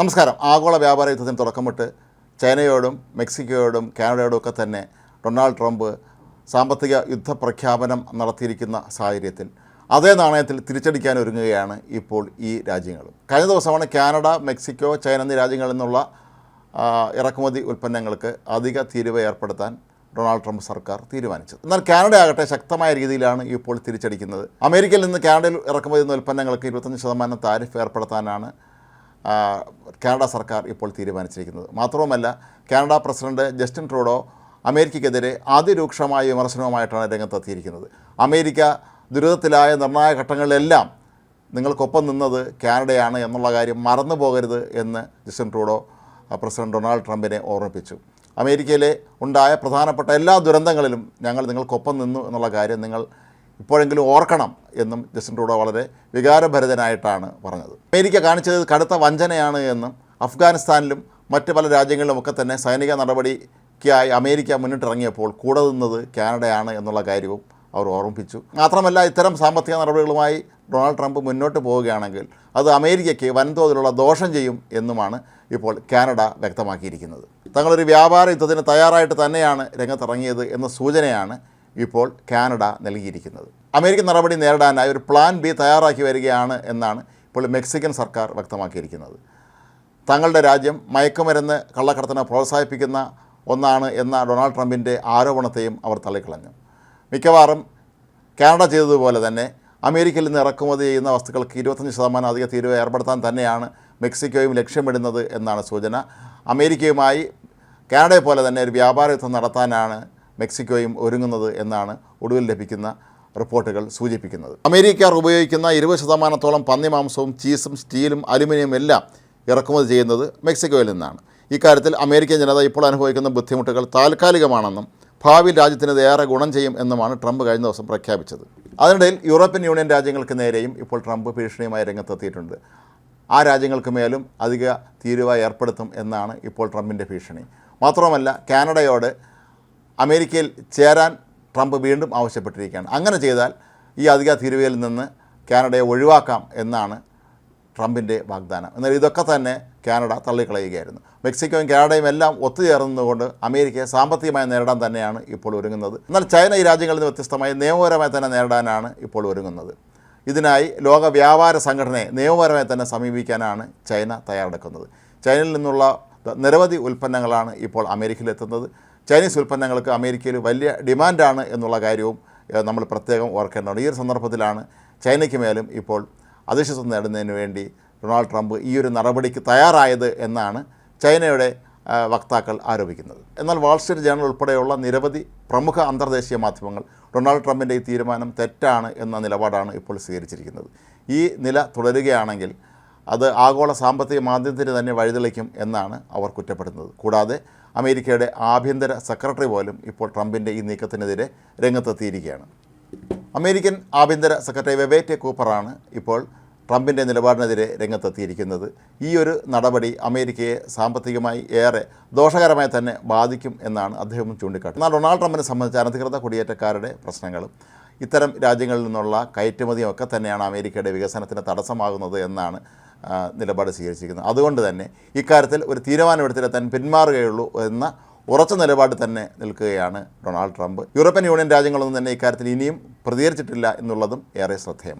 നമസ്കാരം. ആഗോള വ്യാപാര യുദ്ധത്തിന് തുടക്കമിട്ട് ചൈനയോടും മെക്സിക്കോയോടും കാനഡയോടും ഒക്കെ തന്നെ ഡൊണാൾഡ് ട്രംപ് സാമ്പത്തിക യുദ്ധ പ്രഖ്യാപനം നടത്തിയിരിക്കുന്ന സാഹചര്യത്തിൽ അതേ നാണയത്തിൽ തിരിച്ചടിക്കാൻ ഒരുങ്ങുകയാണ് ഇപ്പോൾ ഈ രാജ്യങ്ങൾ കഴിഞ്ഞ ദിവസമാണ് കാനഡ മെക്സിക്കോ ചൈന എന്നീ രാജ്യങ്ങളിൽ നിന്നുള്ള ഇറക്കുമതി ഉൽപ്പന്നങ്ങൾക്ക് അധിക തീരുവ ഏർപ്പെടുത്താൻ ഡൊണാൾഡ് ട്രംപ് സർക്കാർ തീരുമാനിച്ചത്. എന്നാൽ കാനഡ ആകട്ടെ ശക്തമായ രീതിയിലാണ് ഇപ്പോൾ തിരിച്ചടിക്കുന്നത്. അമേരിക്കയിൽ നിന്ന് കാനഡയിൽ ഇറക്കുമതി ചെയ്യുന്ന ഉൽപ്പന്നങ്ങൾക്ക് ഇരുപത്തഞ്ച് ശതമാനം താരിഫ് ഏർപ്പെടുത്താനാണ് കാനഡ സർക്കാർ ഇപ്പോൾ തീരുമാനിച്ചിരിക്കുന്നത്. മാത്രവുമല്ല കാനഡ പ്രസിഡന്റ് ജസ്റ്റിൻ ട്രൂഡോ അമേരിക്കയ്ക്കെതിരെ അതിരൂക്ഷമായ വിമർശനവുമായിട്ടാണ് രംഗത്തെത്തിയിരിക്കുന്നത്. അമേരിക്ക ദുരിതത്തിലായ നിർണായക ഘട്ടങ്ങളിലെല്ലാം നിങ്ങൾക്കൊപ്പം നിന്നത് കാനഡയാണ് എന്നുള്ള കാര്യം മറന്നു പോകരുത് എന്ന് ജസ്റ്റിൻ ട്രൂഡോ പ്രസിഡന്റ് ഡൊണാൾഡ് ട്രംപിനെ ഓർമ്മിപ്പിച്ചു. അമേരിക്കയിലെ ഉണ്ടായ പ്രധാനപ്പെട്ട എല്ലാ ദുരന്തങ്ങളിലും ഞങ്ങൾ നിങ്ങൾക്കൊപ്പം നിന്നു എന്നുള്ള കാര്യം നിങ്ങൾ ഇപ്പോഴെങ്കിലും ഓർക്കണം എന്നും ജസ്റ്റിൻ ട്രൂഡോ വളരെ വികാരഭരിതനായിട്ടാണ് പറഞ്ഞത്. അമേരിക്ക കാണിച്ചത് കടുത്ത വഞ്ചനയാണ് എന്നും അഫ്ഗാനിസ്ഥാനിലും മറ്റ് പല രാജ്യങ്ങളിലും ഒക്കെ തന്നെ സൈനിക നടപടിക്കായി അമേരിക്ക മുന്നിട്ടിറങ്ങിയപ്പോൾ കൂടെ നിന്നത് കാനഡയാണ് എന്നുള്ള കാര്യവും അവർ ഓർമ്മിപ്പിച്ചു. മാത്രമല്ല ഇത്തരം സാമ്പത്തിക നടപടികളുമായി ഡൊണാൾഡ് ട്രംപ് മുന്നോട്ട് പോവുകയാണെങ്കിൽ അത് അമേരിക്കയ്ക്ക് വൻതോതിലുള്ള ദോഷം ചെയ്യും എന്നുമാണ് ഇപ്പോൾ കാനഡ വ്യക്തമാക്കിയിരിക്കുന്നത്. തങ്ങളൊരു വ്യാപാര യുദ്ധത്തിന് തയ്യാറായിട്ട് തന്നെയാണ് രംഗത്തിറങ്ങിയത് എന്ന സൂചനയാണ് ഇപ്പോൾ കാനഡ നൽകിയിരിക്കുന്നത്. അമേരിക്കൻ നടപടി നേരിടാനായി ഒരു പ്ലാൻ ബി തയ്യാറാക്കി വരികയാണ് എന്നാണ് ഇപ്പോൾ മെക്സിക്കൻ സർക്കാർ വ്യക്തമാക്കിയിരിക്കുന്നത്. തങ്ങളുടെ രാജ്യം മയക്കുമരുന്ന് കള്ളക്കടത്തിനെ പ്രോത്സാഹിപ്പിക്കുന്ന ഒന്നാണ് എന്ന ഡൊണാൾഡ് ട്രംപിന്റെ ആരോപണത്തെയും അവർ തള്ളിക്കളഞ്ഞു. മിക്കവാറും കാനഡ ചെയ്തതുപോലെ തന്നെ അമേരിക്കയിൽ നിന്ന് ഇറക്കുമതി ചെയ്യുന്ന വസ്തുക്കൾക്ക് ഇരുപത്തഞ്ച് ശതമാനം അധിക തീരുവ ഏർപ്പെടുത്താൻ തന്നെയാണ് മെക്സിക്കോയും ലക്ഷ്യമിടുന്നത് എന്നാണ് സൂചന. അമേരിക്കയുമായി കാനഡയെ പോലെ തന്നെ ഒരു വ്യാപാര യുദ്ധം നടത്താനാണ് മെക്സിക്കോയും ഒരുങ്ങുന്നത് എന്നാണ് ഒടുവിൽ ലഭിക്കുന്ന റിപ്പോർട്ടുകൾ സൂചിപ്പിക്കുന്നത്. അമേരിക്കർ ഉപയോഗിക്കുന്ന ഇരുപത് ശതമാനത്തോളം പന്നിമാംസവും ചീസും സ്റ്റീലും അലുമിനിയം എല്ലാം ഇറക്കുമതി ചെയ്യുന്നത് മെക്സിക്കോയിൽ നിന്നാണ്. ഇക്കാര്യത്തിൽ അമേരിക്കൻ ജനത ഇപ്പോൾ അനുഭവിക്കുന്ന ബുദ്ധിമുട്ടുകൾ താൽക്കാലികമാണെന്നും ഭാവിയിൽ രാജ്യത്തിന് ഏറെ ഗുണം ചെയ്യും എന്നുമാണ് ട്രംപ് കഴിഞ്ഞ ദിവസം പ്രഖ്യാപിച്ചത്. അതിനിടയിൽ യൂറോപ്യൻ യൂണിയൻ രാജ്യങ്ങൾക്ക് നേരെയും ഇപ്പോൾ ട്രംപ് ഭീഷണിയുമായി രംഗത്തെത്തിയിട്ടുണ്ട്. ആ രാജ്യങ്ങൾക്ക് മേലും അധിക തീരുവ ഏർപ്പെടുത്തും എന്നാണ് ഇപ്പോൾ ട്രംപിന്റെ ഭീഷണി. മാത്രമല്ല കാനഡയോട് അമേരിക്കയിൽ ചേരാൻ ട്രംപ് വീണ്ടും ആവശ്യപ്പെട്ടിരിക്കുകയാണ്. അങ്ങനെ ചെയ്താൽ ഈ അധിക തീരുവയിൽ നിന്ന് കാനഡയെ ഒഴിവാക്കാം എന്നാണ് ട്രംപിന്റെ വാഗ്ദാനം. എന്നാൽ ഇതൊക്കെ തന്നെ കാനഡ തള്ളിക്കളയുകയായിരുന്നു. മെക്സിക്കോയും കാനഡയും എല്ലാം ഒത്തുചേർന്നതുകൊണ്ട് അമേരിക്കയെ സാമ്പത്തികമായി നേരിടാൻ തന്നെയാണ് ഇപ്പോൾ ഒരുങ്ങുന്നത്. എന്നാൽ ചൈന ഈ രാജ്യങ്ങളിൽ നിന്ന് വ്യത്യസ്തമായി നിയമപരമായി തന്നെ നേരിടാനാണ് ഇപ്പോൾ ഒരുങ്ങുന്നത്. ഇതിനായി ലോക വ്യാപാര സംഘടനയെ നിയമപരമായി തന്നെ സമീപിക്കാനാണ് ചൈന തയ്യാറെടുക്കുന്നത്. ചൈനയിൽ നിന്നുള്ള നിരവധി ഉൽപ്പന്നങ്ങളാണ് ഇപ്പോൾ അമേരിക്കയിലെത്തുന്നത് ചൈനീസ് ഉൽപ്പന്നങ്ങൾക്ക് അമേരിക്കയിൽ വലിയ ഡിമാൻഡാണ് എന്നുള്ള കാര്യവും നമ്മൾ പ്രത്യേകം ഓർക്കേണ്ടതാണ് ഈ ഒരു സന്ദർഭത്തിലാണ് ചൈനയ്ക്ക് മേലും ഇപ്പോൾ അധിഷ്ഠിത്വം നേടുന്നതിന് വേണ്ടി ഡൊണാൾഡ് ട്രംപ് ഈ ഒരു നടപടിക്ക് തയ്യാറായത് എന്നാണ് ചൈനയുടെ വക്താക്കൾ ആരോപിക്കുന്നത്. എന്നാൽ വാൾസ്ട്രീറ്റ് ജേണൽ ഉൾപ്പെടെയുള്ള നിരവധി പ്രമുഖ അന്തർദേശീയ മാധ്യമങ്ങൾ ഡൊണാൾഡ് ട്രംപിന്റെ ഈ തീരുമാനം തെറ്റാണ് എന്ന നിലപാടാണ് ഇപ്പോൾ സ്വീകരിച്ചിരിക്കുന്നത്. ഈ നില തുടരുകയാണെങ്കിൽ അത് ആഗോള സാമ്പത്തിക മാന്ദ്യത്തിന് തന്നെ വഴിതെളിക്കും എന്നാണ് അവർ കുറ്റപ്പെടുന്നത് കൂടാതെ അമേരിക്കയുടെ ആഭ്യന്തര സെക്രട്ടറി പോലും ഇപ്പോൾ ട്രംപിന്റെ ഈ നീക്കത്തിനെതിരെ രംഗത്തെത്തിയിരിക്കുകയാണ്. അമേരിക്കൻ ആഭ്യന്തര സെക്രട്ടറി വെവേറ്റെ കൂപ്പറാണ് ഇപ്പോൾ ട്രംപിന്റെ നിലപാടിനെതിരെ രംഗത്തെത്തിയിരിക്കുന്നത്. ഈ ഒരു നടപടി അമേരിക്കയെ സാമ്പത്തികമായി ഏറെ ദോഷകരമായി തന്നെ ബാധിക്കും എന്നാണ് അദ്ദേഹം ചൂണ്ടിക്കാട്ടുന്നത്. എന്നാൽ ഡൊണാൾഡ് ട്രംപിനെ സംബന്ധിച്ച് അനധികൃത കുടിയേറ്റക്കാരുടെ പ്രശ്നങ്ങളും ഇത്തരം രാജ്യങ്ങളിൽ നിന്നുള്ള കയറ്റുമതിയും ഒക്കെ തന്നെയാണ് അമേരിക്കയുടെ വികസനത്തിന് തടസ്സമാകുന്നത് എന്നാണ് നിലപാട് സ്വീകരിച്ചിരിക്കുന്നത് അതുകൊണ്ട് തന്നെ ഇക്കാര്യത്തിൽ ഒരു തീരുമാനമെടുത്തില്ല താൻ പിന്മാറുകയുള്ളൂ എന്ന ഉറച്ച നിലപാട് തന്നെ നിൽക്കുകയാണ് ഡൊണാൾഡ് ട്രംപ്. യൂറോപ്യൻ യൂണിയൻ രാജ്യങ്ങളൊന്നും തന്നെ ഇക്കാര്യത്തിൽ ഇനിയും പ്രതികരിച്ചിട്ടില്ല എന്നുള്ളതും ഏറെ ശ്രദ്ധേയം.